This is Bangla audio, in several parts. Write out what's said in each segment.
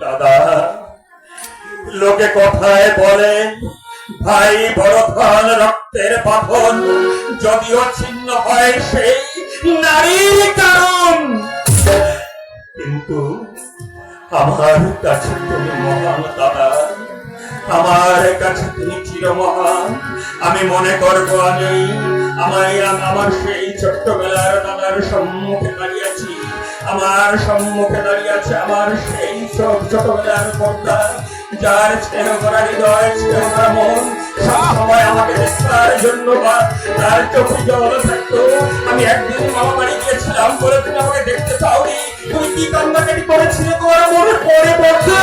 দাদা, লোকে কথায় বলে, ভাই বড় রক্তের বাঁধন যদিও ছিন্ন হয় সেই নারীর কারণ। কিন্তু আমার কাছে তুমি মহান দাদা, আমার কাছে তুমি চির মহান আমি মনে করব আমি আমায় আমার সেই ছোট্টবেলার দাদার সম্মুখে দাঁড়িয়েছি। আমার সম্মুখে দাঁড়িয়ে আমার সেই সব ছোটবেলার কর্তা যার স্নেহ করা হৃদয়, স্নেহ করা মন, সব আমাকে দেখার জন্য বা তার চোখে জল থাকতো। আমি একদিন মামা বাড়ি গিয়েছিলাম, বলে, তুমি আমাকে দেখতে চাওনি। তুমি কি কান্নাকাটি করেছিলে তোমার মনে পড়ে পড়ছে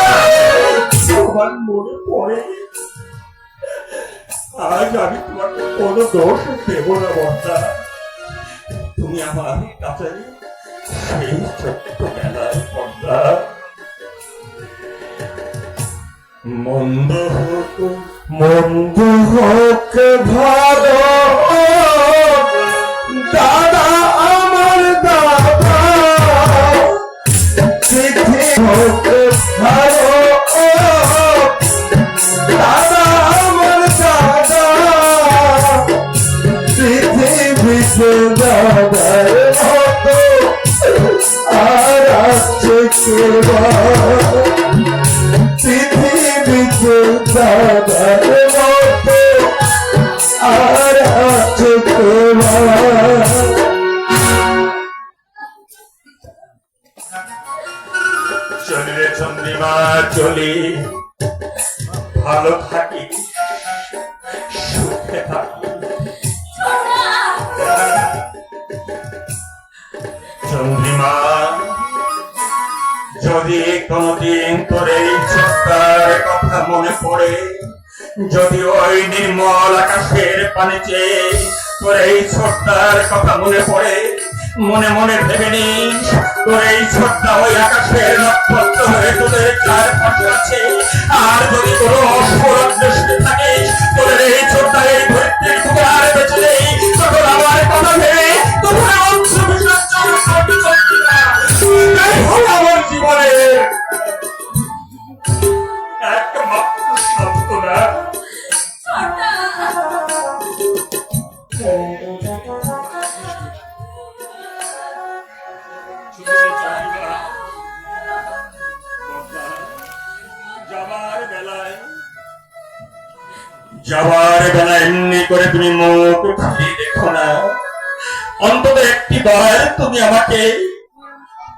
তোমার মনে পড়ে আজ আমি তোমাকে দোষ দেব না বর্তা তুমি আমার কাছে সেই ছোট্ট বেলার পর্দা। মন্দ হোক মন্দ হোক দাদা আমার দাদা। হোক আর আছে কেবা চলি রে চন্দ্রিমা চলি ভালো থাকি সুখে থাকি। চন্দ্রিমা কোনদিন তোর এই ছোট্টার কথা মনে পড়ে। যদি ওই নির্মল আকাশের পানিতে তোর এই ছোট্টার কথা মনে পড়ে, মনে মনে ভেবে নিস, তোর এই ছোট্টা ওই আকাশের নক্ষত্র হয়ে তোদের চারপাশে আছে। যাবার বেলা এমনি করে তুমি মুখ উঠিয়ে দেখো না। অন্তত একটি বার তুমি আমাকে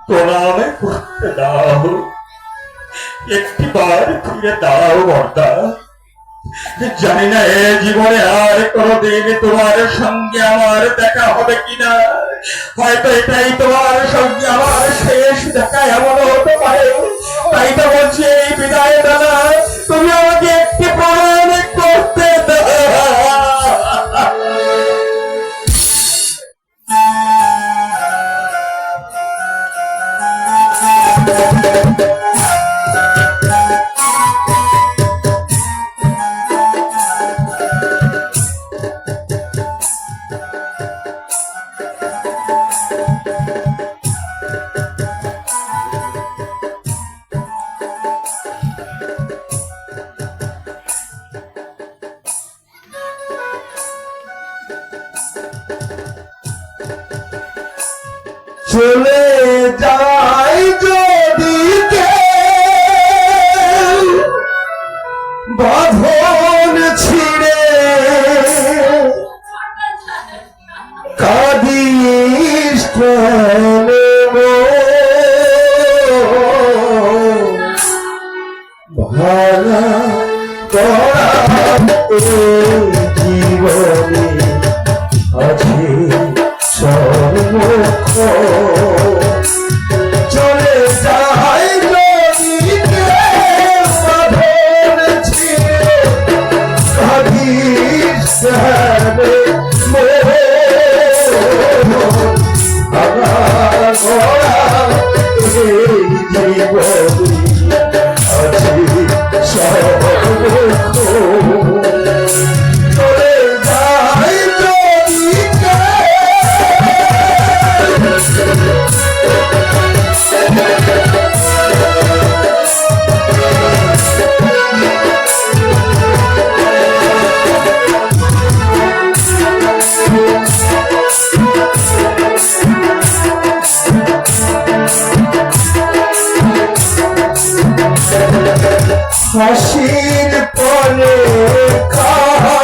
প্রণাম করতে দাও। একটি বার ফিরে দাও, বর্দা। জানি না, এ জীবনে আর কোনদিন তোমার সঙ্গে আমার দেখা হবে কিনা। হয়তো এটাই তোমার সঙ্গে আমার শেষ দেখা এমন হতে পারে। তাই তো বলছি, এই বিদায় চলে যাই যদি বাঁধন ছিড়ে কাদিস করা জীবনে। আছে সর্বক্ষ হাসির পরে খা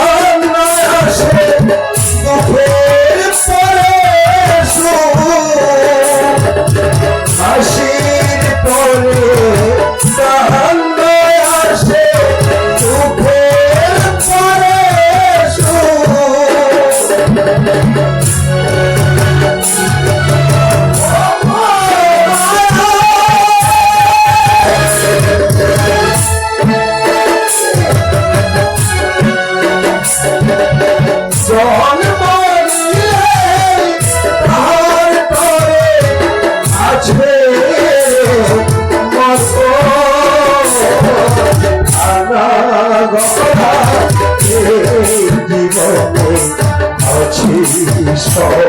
সর্বক্ষণ